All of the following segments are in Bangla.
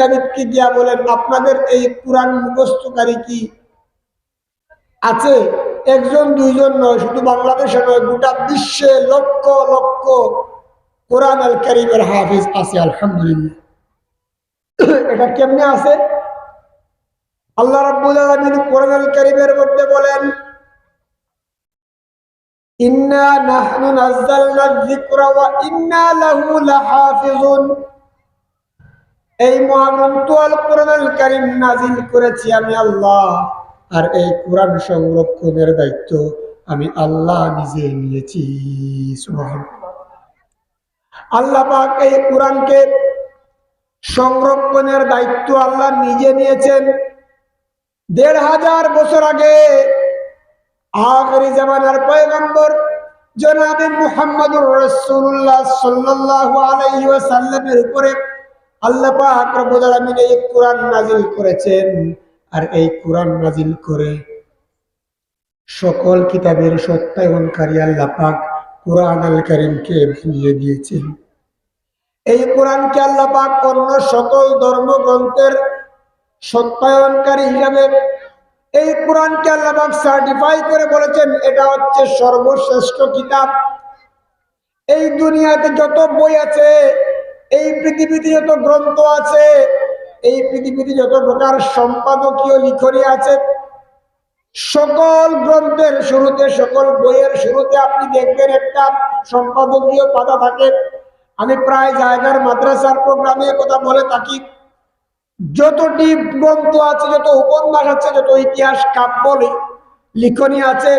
চিন্তাবিদকে গিয়া বলেন, আপনাদের এই কোরআন মুখস্থকারী কি? আছে, একজন, দুইজন নয়, শুধু বাংলাদেশে নয়, গোটা বিশ্বে লক্ষ লক্ষ কোরআন আল করিমের হাফিজ আছে, আলহামদুলিল্লাহ। এটা কেমনে আছে? আল্লাহ রাব্বুল আলামিন কোরআন আল করিমের মধ্যে বলেন, ইন্না নাহনু নাযালনা যিকরা ওয়া ইন্না লাহু লাহাফিজুন। এই মহাগ্রন্থ আল কোরআন আল নাজিল করেছি আমি আল্লাহ। আর এই কোরআন সংরক্ষণের দায়িত্ব আমি আল্লাহ নিজে নিয়েছি। আল্লাহ পাক এই কোরআনকে সংরক্ষণের দায়িত্ব আল্লাহ নিজে নিয়েছেন। দেড় হাজার বছর আগে আখরি জামানার পয়গম্বর জনাবে মুহাম্মদুর রাসূলুল্লাহ সাল্লাল্লাহু আলাইহি ওয়াসাল্লামের উপরে আল্লাহ সকল অন্য সকল ধর্মগ্রন্থের সত্যায়নকারী হিসাবে এই কোরআনকে আল্লাহ সার্টিফাই করে বলেছেন, এটা হচ্ছে সর্বশ্রেষ্ঠ কিতাব। এই দুনিয়াতে যত বই আছে এই পৃথিবীতে যত গ্রন্থ আছে, এই পৃথিবীতে যত প্রকার সম্পাদকীয় লিখনী আছে, সকল গ্রন্থের শুরুতে, সকল বইয়ের শুরুতে আপনি দেখবেন একটা সম্পাদকীয় পাতা থাকে। আমি প্রায় জায়গার মাদ্রাসার প্রোগ্রামে কথা বলে থাকি। যতটি গ্রন্থ আছে, যত উপন্যাস আছে, যত ইতিহাস, কাব্য লিখনী আছে,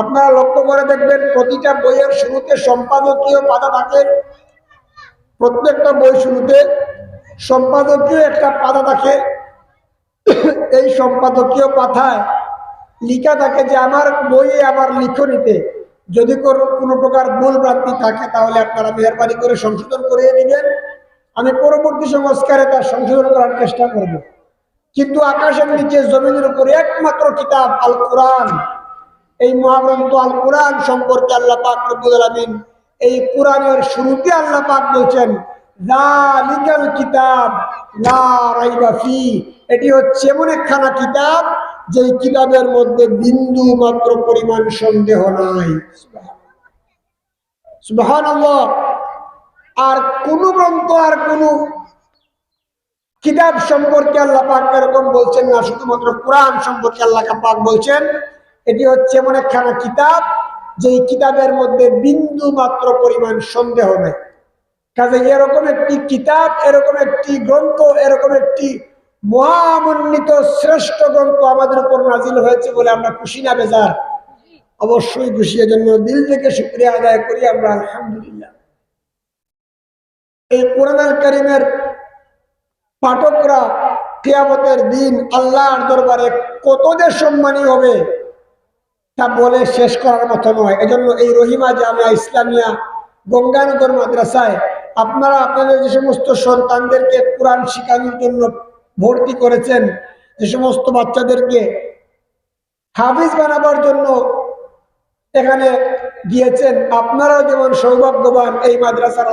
আপনারা লক্ষ্য করে দেখবেন প্রতিটা বইয়ের শুরুতে সম্পাদকীয় পাতা থাকে। প্রত্যেকটা বই শুরুতে সম্পাদকীয় একটা পাতা থাকে। এই সম্পাদকীয় পাতায় লিখা থাকে যে, আমার বইয়ে আমার লিখনিতে যদি কোনো প্রকার ভুল ভ্রান্তি থাকে, তাহলে আপনারা মেহরবানি করে সংশোধন করিয়ে দিবেন। আমি পরবর্তী সংস্কারে তার সংশোধন করার চেষ্টা করব। কিন্তু আকাশের নিচে জমিনের উপরে একমাত্র কিতাব আল কোরআন এই মহাগ্রন্থ আল কোরআন সম্পর্কে আল্লাহ পাক আলামিন এই কোরআনের শুরুতে আল্লাহ পাক বলছেন জালিকাল কিতাব, লা রাইবা ফি। এটি হচ্ছে এমন একখানা কিতাব যে কিতাবের মধ্যে বিন্দু মাত্র পরিমাণ সন্দেহ নাই। সুবহানাল্লাহ। আর কোন গ্রন্থ আর কোন কিতাব সম্পর্কে আল্লাহ পাক এরকম বলছেন না, শুধুমাত্র কোরআন সম্পর্কে আল্লাহ পাক বলছেন। এটি হচ্ছে এমন একখানা কিতাব যে কিতাবের মধ্যে বিন্দু মাত্র পরিমাণ সন্দেহ নেই। কাজে এরকম একটি কিতাব, এরকম একটি গ্রন্থ, এরকম একটি মহামন্বিত শ্রেষ্ঠ গ্রন্থ আমাদের উপর নাজিল হয়েছে বলে আমরা খুশি না, বেজার? অবশ্যই খুশি। জন্য দিল থেকে শুক্রিয়া আদায় করি আমরা, আলহামদুলিল্লাহ। এই কোরআন করিমের পাঠকরা কিয়ামতের দিন আল্লাহর দরবারে কত যে সম্মানী হবে তা বলে শেষ করার মতো নয়। এজন্য এই রহিমা জামিয়া ইসলামিয়া গঙ্গানগর মাদ্রাসায় আপনারা আপনাদের যে সমস্ত সন্তানদেরকে কোরআন শিখানোর জন্য ভর্তি করেছেন, যে সমস্ত বাচ্চাদেরকে হাফিজ বানাবার জন্য এখানে গিয়েছেন আপনারাও যেমন সৌভাগ্যবান, এই মাদ্রাসার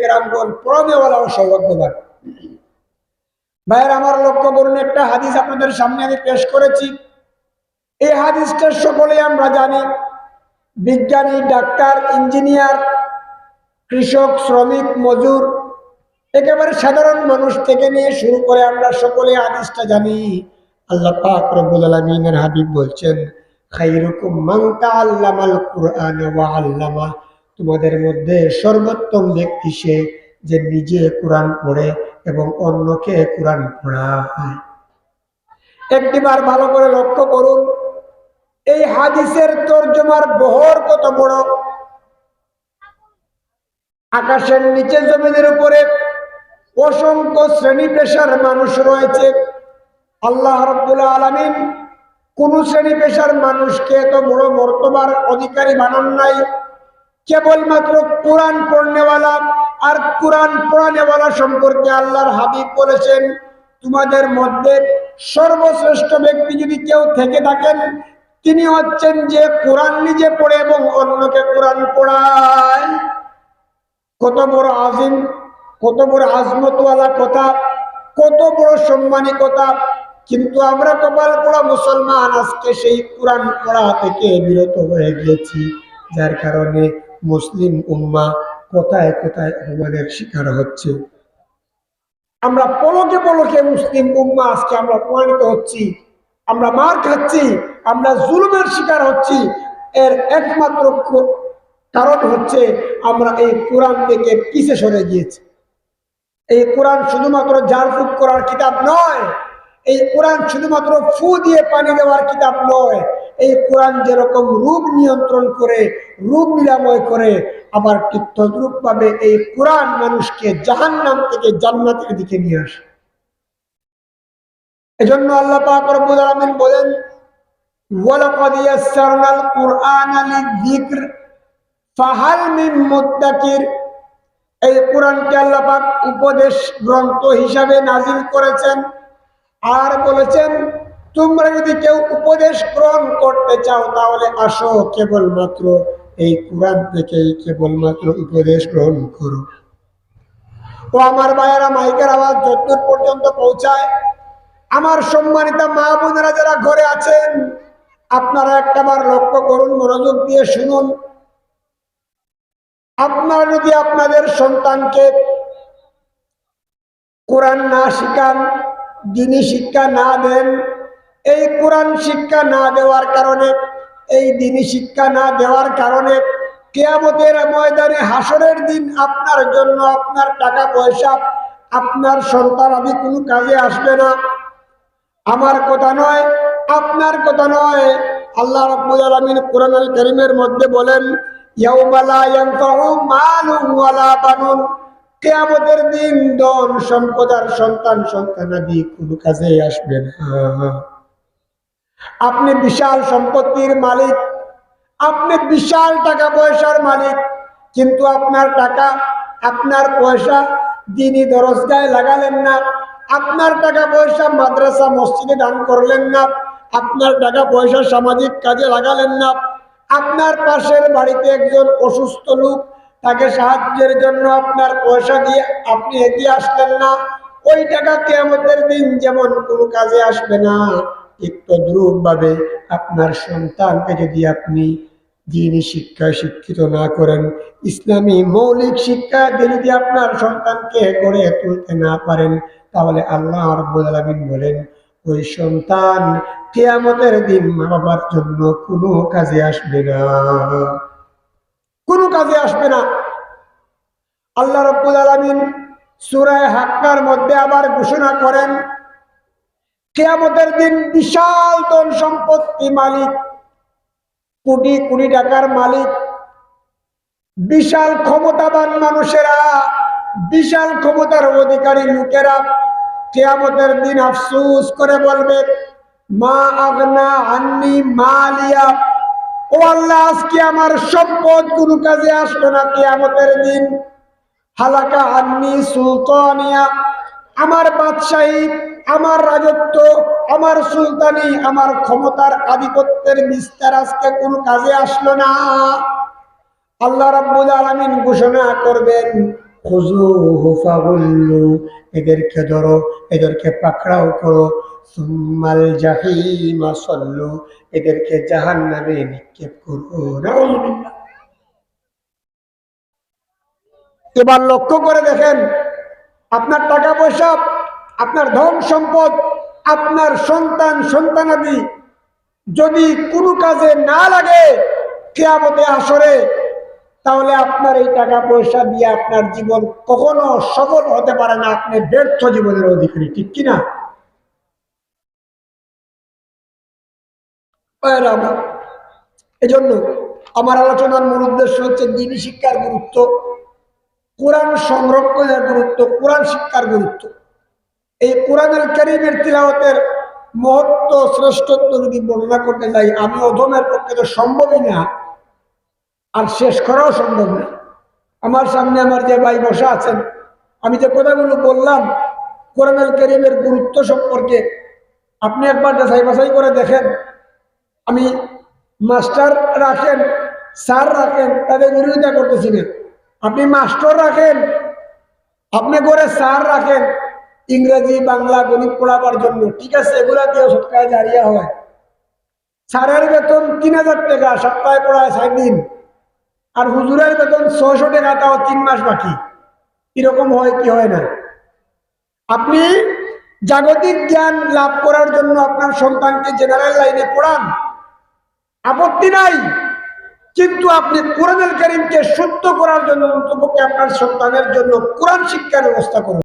কেরামগণ পড়ানেওয়ালাও সৌভাগ্যবান। ভাইয়ের, আমার লক্ষ্য করুন, একটা হাদিস আপনাদের সামনে আমি পেশ করেছি। এই হাদিসটা সকলে আমরা জানি। বিজ্ঞানী, ডাক্তার, ইঞ্জিনিয়ার, কৃষক, শ্রমিক, মজুর, একেবারে সাধারণ মানুষ থেকে নিয়ে শুরু করে আমরা সকলে হাদিসটা জানি। আল্লাহ পাক হাবিব বলছেন, খাইরুকুম মান তাআল্লামাল তোমাদের মধ্যে সর্বোত্তম ব্যক্তি সে যে নিজে কোরআন পড়ে এবং অন্যকে কোরআন পড়ায়। একটিবার ভালো করে লক্ষ্য করুন এই হাদিসের তর্জমার বহর কত বড়? আকাশের নিচে জমিনের উপরে অসংখ্য শ্রেণি পেশার মানুষ রয়েছে। আল্লাহ রব্বুল আলমিন কোন শ্রেণি পেশার মানুষকে এত বড় মর্তবার অধিকারী বানান নাই। কেবলমাত্র কোরআন পড়নেওয়ালা আর কোরআন পড়ানেওয়ালা সম্পর্কে আল্লাহর হাবিব বলেছেন, তোমাদের মধ্যে সর্বশ্রেষ্ঠ ব্যক্তি যদি কেউ থেকে থাকেন তিনি হচ্ছেন যে কোরআন নিজে পড়ে এবং অন্যকে কোরআন পড়ায়। কত বড় আজিম, কত বড় আজমতওয়ালা কথা, কত বড় সম্মানিকতা কিন্তু আমরা কপাল পড়া মুসলমান, আজকে সেই কোরআন পড়া থেকে বিরত হয়ে গিয়েছি। যার কারণে মুসলিম উম্মা কোথায় কোথায় অপমানের শিকার হচ্ছে। আমরা পলকে পলকে মুসলিম উম্মা আজকে আমরা অপমানিত হচ্ছি। আমরা মার খাচ্ছি। আমরা জুলুমের শিকার হচ্ছি। এর একমাত্র কারণ হচ্ছে আমরা এই কোরআন থেকে পিছে সরে গিয়েছি। এই কোরআন শুধুমাত্র জারফুক করার কিতাব নয়, এই কোরআন শুধুমাত্র ফু দিয়ে পানি দেওয়ার কিতাব নয়, এই কোরআন যেরকম রূপ নিয়ন্ত্রণ করে, রূপ নিরাময় করে, আবার ঠিক তদ্রূপ ভাবে এই কোরআন মানুষকে জাহান্নাম থেকে জান্নাতের দিকে নিয়ে আসে। এজন্য আল্লাহ পাক রব্বুল আলামিন বলেন উপদেশ গ্রন্থ হিসাবে নাজিল করেছেন আর বলেছেন, তোমরা যদি কেউ উপদেশ গ্রহণ করতে চাও, তাহলে আসো কেবলমাত্র এই কোরআন থেকেই কেবলমাত্র উপদেশ গ্রহণ করো। ও আমার ভাইয়েরা, মাইকের আওয়াজ যতদূর পর্যন্ত পৌঁছায়, আমার সম্মানিত মা বোনেরা যারা ঘরে আছেন আপনারা একটাবার লক্ষ্য করুন, মনোযোগ দিয়ে শুনুন। আপনারা যদি আপনাদের সন্তানকে কোরআন না শিখান, দিনী শিক্ষা না দেন, এই কোরআন শিক্ষা না দেওয়ার কারণে, এই দিনী শিক্ষা না দেওয়ার কারণে কেয়ামতের ময়দানে হাসরের দিন আপনার জন্য আপনার টাকা পয়সা, আপনার সন্তান আদি কোনো কাজে আসবে না। আমার কথা নয় আপনার কথা নয়। আল্লাহ রাব্বুল আলামিন কোরআন আল কারীমের মধ্যে বলেন দিন ধন সম্পদ আর সন্তান কোনো আপনি বিশাল সম্পত্তির মালিক, আপনি বিশাল টাকা পয়সার মালিক, কিন্তু আপনার টাকা, আপনার পয়সা দিনই দরজগায় লাগালেন না, আপনার টাকা পয়সা মাদ্রাসা মসজিদে দান করলেন না আপনার টাকা পয়সা সামাজিক কাজে লাগালেন না। আপনার পাশের বাড়িতে একজন অসুস্থ লোক, তাকে সাহায্যের জন্য আপনার পয়সা দিয়ে আপনি এগিয়ে আসলেন না। ওই টাকা কেমতের দিন যেমন কোনো কাজে আসবে না একটু দ্রুপ ভাবে আপনার সন্তানকে যদি আপনি দিনী শিক্ষায় শিক্ষিত না করেন, ইসলামী মৌলিক শিক্ষা দিয়ে যদি আপনার সন্তানকে গড়ে তুলতে না পারেন, তাহলে আল্লাহ রব্বুল আলামিন বলেন ওই সন্তান কিয়ামতের দিন মা বাবার জন্য কোনো কাজে আসবে না। কোনো কাজে আসবে না। আল্লাহ রব্বুল আলামিন সূরায়ে হাক্কার মধ্যে আবার ঘোষণা করেন, কিয়ামতের দিন বিশাল ধন সম্পত্তি মালিক, কোটি কোটি টাকার মালিক, বিশাল ক্ষমতাবান মানুষেরা, বিশাল ক্ষমতার অধিকারী লোকেরা কেয়ামতের দিন আফসুস করে বলবে, মা আগনা আন্নি মালিয়া। ও আল্লাহ, আজকে আমার সম্পদ কোনো কাজে আসবে না কেয়ামতের দিন। হালাকা আন্নি সুলতানিয়া। আমার বাদশাহী, আমার রাজত্ব, আমার সুলতানি, আমার ক্ষমতার আধিপত্যের বিস্তার আজকে কোনো কাজে আসলো না। আল্লাহ রাব্বুল আলামিন ঘোষণা করবেন খুজুহু ফাগুল্লু এদেরকে ধরো, এদেরকে পাকড়াও করো। সুম্মাল জাহিমা, সল্লু, এদেরকে জাহান্নামে নিক্ষেপ করো। এবার লক্ষ্য করে দেখেন, আপনার টাকা পয়সা, আপনার ধন সম্পদ, আপনার সন্তান, সন্তানাদি যদি কোনো কাজে না লাগে কেয়ামতে আসরে তাহলে আপনার এই টাকা পয়সা দিয়ে আপনার জীবন কখনো সফল হতে পারে না, আপনি ব্যর্থ জীবনের অধিকারী, ঠিক কিনা? এই জন্য আমার আলোচনার মূল উদ্দেশ্য হচ্ছে দিনী শিক্ষার গুরুত্ব, কোরআন সংরক্ষণের গুরুত্ব, কোরআন শিক্ষার গুরুত্ব। এই কোরআনের কারিমের তিলাওয়াতের মহত্ব, শ্রেষ্ঠত্ব যদি বর্ণনা করতে যাই, আমি অধমের পক্ষে তো সম্ভবই না। আর শেষ করাও সম্ভব না। আমার সামনে আমার যে ভাই বসা আছেন, আমি যে কথাগুলো বললাম, কোরআনুল করিমের গুরুত্ব সম্পর্কে আপনি একবার যাচাই বাছাই করে দেখেন। আমি মাস্টার রাখেন, স্যার রাখেন, তাদের বিরোধিতা করতেছি না। আপনি মাস্টার রাখেন, আপনি করে স্যার রাখেন, ইংরেজি, বাংলা, গণিত পড়াবার জন্য। ঠিক আছে, এগুলা দিয়ে সৎকারে জারিয়া হয়। স্যারের বেতন তিন হাজার টাকা সপ্তাহে পড়ায় সাত দিন। আর হুজুরের বেতন ছশো টাকা, তাও তিন মাস বাকি। এরকম হয় কি হয় না? আপনি জাগতিক জ্ঞান লাভ করার জন্য আপনার সন্তানকে জেনারেল লাইনে পড়ান। আপত্তি নাই। কিন্তু আপনি কোরআনুল করিমকে শুদ্ধ করার জন্য আপনার সন্তানের জন্য কোরআন শিক্ষার ব্যবস্থা করুন।